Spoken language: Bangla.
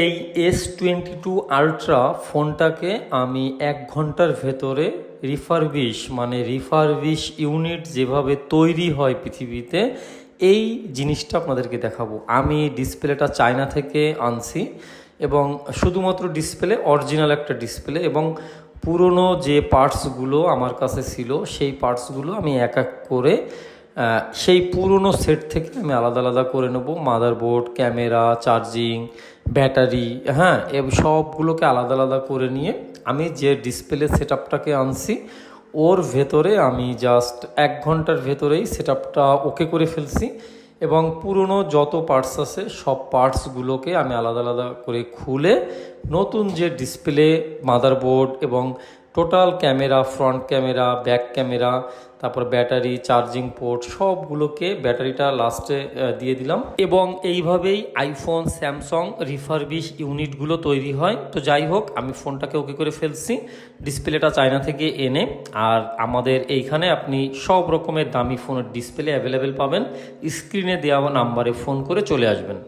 এই এস টোয়েন্টি টু আলট্রা ফোনটাকে আমি এক ঘণ্টার ভেতরে রিফারবিশ মানে রিফারবিশ ইউনিট যেভাবে তৈরি হয় পৃথিবীতে, এই জিনিসটা আপনাদেরকে দেখাবো। আমি ডিসপ্লেটা চায়না থেকে আনছি এবং শুধুমাত্র ডিসপ্লে অরিজিনাল একটা ডিসপ্লে এবং পুরনো যে পার্টসগুলো আমার কাছে ছিল, সেই পার্টসগুলো আমি এক এক করে সেই পুরনো সেট থেকে আমি আলাদা আলাদা করে নেব। মাদারবোর্ড ক্যামেরা চার্জিং ব্যাটারি হ্যাঁ এ সবগুলোকে আলাদা আলাদা করে নিয়ে আমি যে ডিসপ্লে সেট আপটাকে আনছি, ওর ভেতরে আমি জাস্ট এক ঘণ্টার ভেতরেই সেট আপটা ওকে করে ফেলছি এবং পুরনো যত পার্টস আছে, সব পার্টসগুলোকে আমি আলাদা আলাদা করে খুলে নতুন যে ডিসপ্লে মাদারবোর্ড এবং total camera, front camera, back camera, তারপর ব্যাটারি, চার্জিং পোর্ট, সবগুলোকে ব্যাটারিটা লাস্টে দিয়ে দিলাম। এবং এইভাবেই আইফোন, স্যামসং রিফারবিশ ইউনিটগুলো তৈরি হয়। তো যাই হোক, আমি ফোনটাকে ওকে করে ফেলছি। ডিসপ্লেটা চায়না থেকে এনে, আর আমাদের এইখানে আপনি সব রকমের দামি ফোনের ডিসপ্লে অ্যাভেলেবেল পাবেন। স্ক্রিনে দেওয়া নাম্বারে ফোন করে চলে আসবেন।